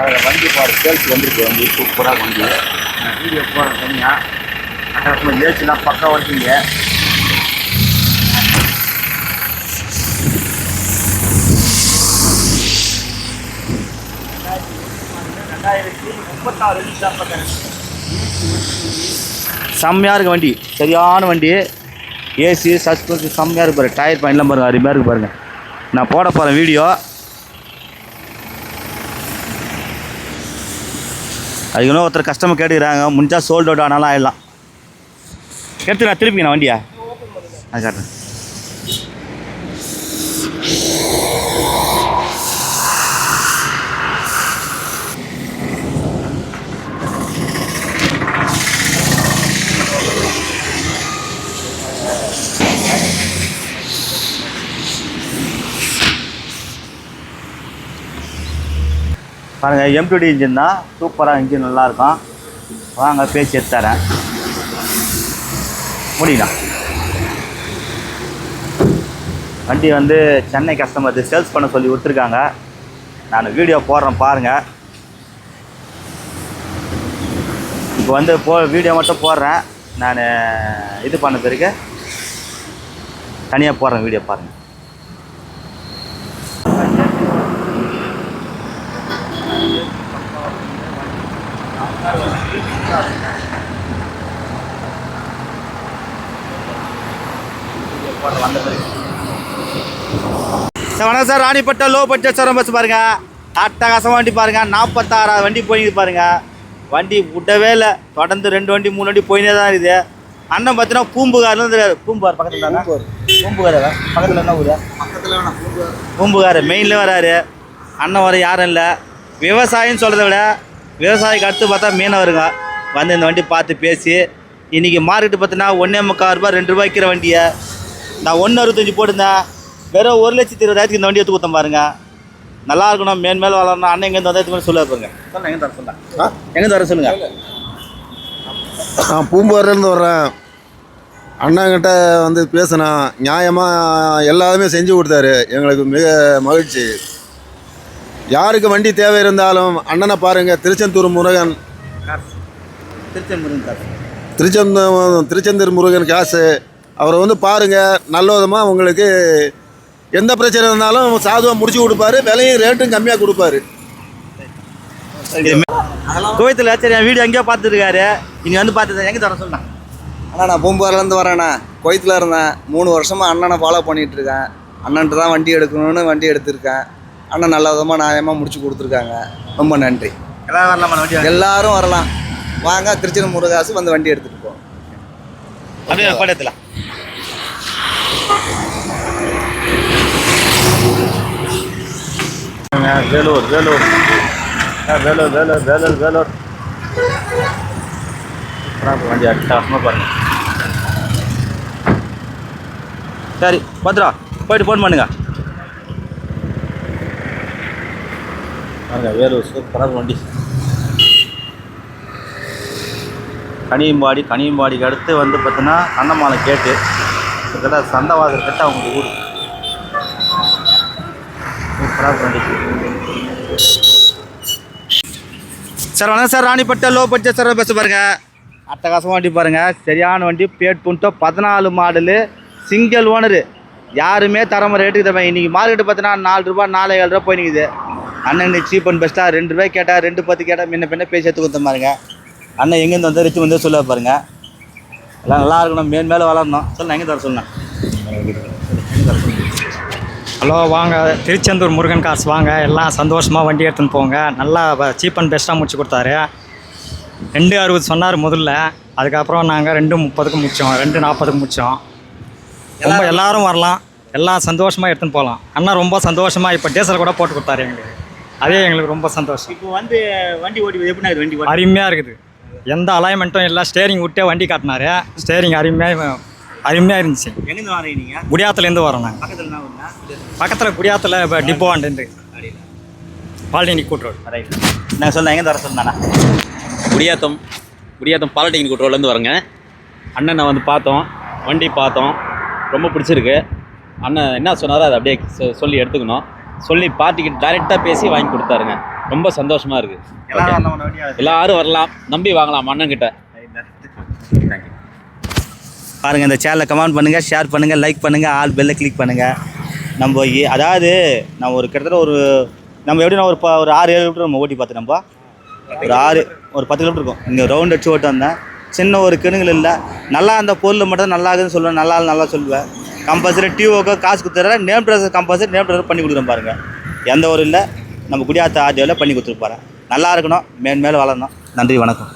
அதில் வண்டி பாரு சேல்ஸ் வந்துருக்கு வண்டி சூப்பராக வண்டி. வீடியோ போகிறேன் தனியாக அட்டகாசமாக ஏசிலாம் பக்கம் வருதுங்க செம்மையாக இருக்கு வண்டி. சரியான வண்டி. ஏசி சஸ்பென்ஷன் செம்மையாக இருக்கு பாரு. டயர் பாயிண்ட்லாம் பாருங்கள் அருமையாக இருக்குது பாருங்கள் நான் போட போகிறேன் வீடியோ. அதுக்கு இன்னும் ஒருத்தர் கஸ்டமர் கேட்டுக்கிறாங்க. முடிஞ்சால் சோல்ட் அவுட் ஆனாலும் ஆயிடலாம். எடுத்து நான் திருப்பி வண்டியா. அது காட்டுறேன். பாருங்கள் எம்டிடி இன்ஜின் தான். சூப்பராக இன்ஜின் நல்லாயிருக்கும் வாங்க பேசி எடுத்து தரேன் முடியலாம் வண்டி வந்து சென்னை கஸ்டமர் சேல்ஸ் பண்ண சொல்லி கொடுத்துருக்காங்க. நான் வீடியோ போடுறேன் பாருங்கள் இப்போ வந்து போ வீடியோ மட்டும் போடுறேன். நான் இது பண்ண பிறகு தனியாக போடுறேன் வீடியோ பாருங்கள் சார் வணக்கம் sir Ranipet low budget sir bus பாருங்க. அட்டகாசம் வண்டி பாருங்க. நாற்பத்தாறாவது வண்டி போயிட்டு பாருங்க. வண்டி விட்டவே இல்லை. தொடர்ந்து ரெண்டு வண்டி மூணு வண்டி போயினே தான் இருக்குது. அண்ணன் பார்த்தீங்கன்னா பூம்புகார்னு தெரியாது பூம்புகார் பக்கத்தில் தானே? பூம்புகார். பக்கத்தில் என்ன ஊர்? பூம்புகார். மெயினில் வராரு. அண்ணன் வர யாரும் இல்லை. விவசாயம்னு சொல்கிறத விட விவசாயிக்கு அடுத்து பார்த்தா மீனவருங்க. வந்து இந்த வண்டி பார்த்து பேசி இன்றைக்கி மார்க்கெட்டு பார்த்தீங்கன்னா ஒன்றே முக்கால் ரூபாய் ரெண்டு ரூபாய் விற்கிற வண்டியை. நான் ஒன்று அறுபத்தஞ்சி போட்டிருந்தேன். வெறும் ஒரு லட்சத்தி இருபதாயிரத்துக்கு இந்த வண்டி எடுத்து கொடுத்தேன் பாருங்க. நல்லா இருக்கணும் மேன் மேல் வளரணும் அண்ணன் எங்கேருந்து வந்தால் சொல்ல பாருங்க. சொல்லுங்க எங்கே தர சொல்லுங்க எங்கே வர சொல்லுங்க? நான் பூம்புகார்லேருந்து வர்றேன். அண்ணாங்கிட்ட வந்து பேசினேன். நியாயமாக எல்லாமே செஞ்சு கொடுத்தாரு. எங்களுக்கு மிக மகிழ்ச்சி. யாருக்கு வண்டி தேவை இருந்தாலும் அண்ணனை பாருங்கள் திருச்செந்தூர் முருகன். திருச்செந்தூர் காசு. திருச்செந்தூர் திருச்செந்தூர் முருகன் காசு. அவரை வந்து பாருங்கள் நல்ல விதமாக உங்களுக்கு எந்த பிரச்சனை இருந்தாலும் சாதுவாக முடிச்சு கொடுப்பாரு விலையும் ரேட்டும் கம்மியாக கொடுப்பாரு. கோயத்தில் சரி என் வீடியோ எங்கேயோ பார்த்துருக்காரு இங்கே வந்து பார்த்து எங்கே தர சொல்லுங்க அண்ணா நான் பூம்பார்லேருந்து வரேண்ணா. குவைத்தில் இருந்தேன். மூணு வருஷமாக அண்ணனை ஃபாலோ பண்ணிகிட்டு இருக்கேன். அண்ணன்ட்டு தான் வண்டி எடுக்கணும்னு வண்டி எடுத்திருக்கேன். அண்ணன் நல்ல விதமாக நியாயமாக முடிச்சு கொடுத்துருக்காங்க. ரொம்ப நன்றி. எல்லாம் வரலாமா? வண்டி. எல்லாரும் வரலாம். வாங்க திருச்சி முருகாசு வந்து வண்டி எடுத்துகிட்டு போவோம். அப்படியே படத்தில்? வேலூர் வேலூர். ஆ, வேலூர் வேலூர் வேலூர் வேலூர். வண்டி அட்டகாசமாக பாருங்க. சரி பத்ரா போயிட்டு ஃபோன் பண்ணுங்க பாருங்க வேலூர் சூப்பராக வண்டி. கனியம்பாடி கனியம்பாடிக்கு அடுத்து வந்து பார்த்தீங்கன்னா அன்னமாலை கேட்டு கிட்டத்தட்ட சந்தவாசல் கிட்ட அவங்க ஊர். சூப்பராக வண்டி. சார் வணக்கம் sir. Ranipet low budget sir பேச பாருங்க. அட்டகாசமாக வண்டி பாருங்கள் சரியான வண்டி பேட் புண்டோ பதினாலு மாடலு சிங்கிள் ஓனரு யாருமே தரம ரேட்டுக்கு தருவாங்க இன்றைக்கி மார்க்கெட்டு பார்த்தீங்கன்னா நாலு ரூபா நாலு ஏழு ரூபா போய் நிற்குது அண்ணன் சீப் அண்ட் பெஸ்ட்டாக ரெண்டு ரூபாய் கேட்டால் ரெண்டு பத்து கேட்டால் முன்ன பின்ன பேசி எடுத்து கொடுத்த பாருங்க அண்ணன் எங்கேருந்து வந்து ரிச்சு வந்து சொல்ல பாருங்க. எல்லாம் நல்லா இருக்கணும் மேல் மேலே வளரணும். சொல்லுங்க எங்கே தர சொல்லுங்க ஹலோ வாங்க. திருச்செந்தூர் முருகன் காசு வாங்க. எல்லாம் சந்தோஷமாக வண்டி எடுத்துன்னு போங்க. நல்லா சீப் அண்ட் பெஸ்ட்டாக முடிச்சு கொடுத்தாரு. ரெண்டு அறுபது சொன்னார் முதல்ல. அதுக்கப்புறம் நாங்கள் ரெண்டு முப்பதுக்கு முடித்தோம் ரெண்டு நாற்பதுக்கு முடித்தோம் ரொம்ப எல்லாரும் வரலாம். எல்லாம் சந்தோஷமாக எடுத்துன்னு போகலாம். அண்ணா ரொம்ப சந்தோஷமாக இப்போ டீசல் கூட போட்டு கொடுத்தாரு எங்களுக்கு. அதே எங்களுக்கு ரொம்ப சந்தோஷம். இப்போ வந்து வண்டி ஓட்டி எப்படி இருக்குது? வண்டி ஓட்டி அருமையாக இருக்குது. எந்த அலைன்மெண்ட்டும் இல்லை ஸ்டேரிங் விட்டே வண்டி காட்டினாரு. ஸ்டேரிங் அருமையாக அருமையாக இருந்துச்சு. எங்கேருந்து வரீங்க நீங்கள் குடியாத்துலேருந்து வரோம் நாங்கள் பக்கத்தில்? பக்கத்தில் குடியாத்தில் இப்போ டிப்போ ஆண்டு பால்டேனி கூட்டுறோம் ரைட் நான் சொன்னேன் எங்கே தர சொன்னாண்ணா குடியாத்தம் குடியாத்தம் பாலிடெக்னிக் ரோட்லேருந்து வரேங்க. அண்ணனை வந்து பார்த்தோம் வண்டி பார்த்தோம். ரொம்ப பிடிச்சிருக்கு. அண்ணன் என்ன சொன்னாரோ அதை அப்படியே சொல்லி எடுத்துக்கணும். சொல்லி பார்ட்டிக்கு டைரெக்டாக பேசி வாங்கி கொடுத்தாருங்க. ரொம்ப சந்தோஷமாக இருக்குது எல்லாரும் வரலாம். நம்பி வாங்கலாம் அண்ணன் கிட்ட தேங்க்யூ பாருங்கள் இந்த சேனலை கமெண்ட் பண்ணுங்கள் ஷேர் பண்ணுங்கள் லைக் பண்ணுங்கள் ஆல் பெல்லை கிளிக் பண்ணுங்கள் நம்ம அதாவது நம்ம ஒரு கிட்டத்தட்ட ஒரு நம்ம எப்படின்னா ஒரு ஒரு ஆறு ஏழு கிலோமீட்டர் நம்ம ஓட்டி பார்த்து நம்ம. ஒரு ஆறு ஒரு பத்து கிலோமீட்டர் இருக்கும். இங்கே ரவுண்ட் அடிச்சு ஓட்டு வந்தேன் சின்ன ஒரு கிணுங்கள் இல்லை. நல்லா அந்த பொருள் மட்டும் நல்லா இருக்குதுன்னு சொல்லுவேன். நல்லா நல்லா சொல்லுவேன். கம்பல்சரி டிஓக்கு காசு கொடுத்துற name dress compulsory name dress பண்ணி கொடுக்குறேன் பாருங்கள் எந்த ஒரு இல்லை. நம்ம குடியாத்த ஆர்டிஓவில் பண்ணி கொடுத்துருப்பாரு நல்லா இருக்கணும். மேன் வளரணும். நன்றி வணக்கம்.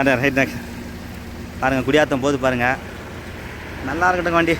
அதான் ரைட் பாருங்கள் குடியாத்தம் போது பாருங்கள் நல்லா இருக்கட்டும் வண்டி.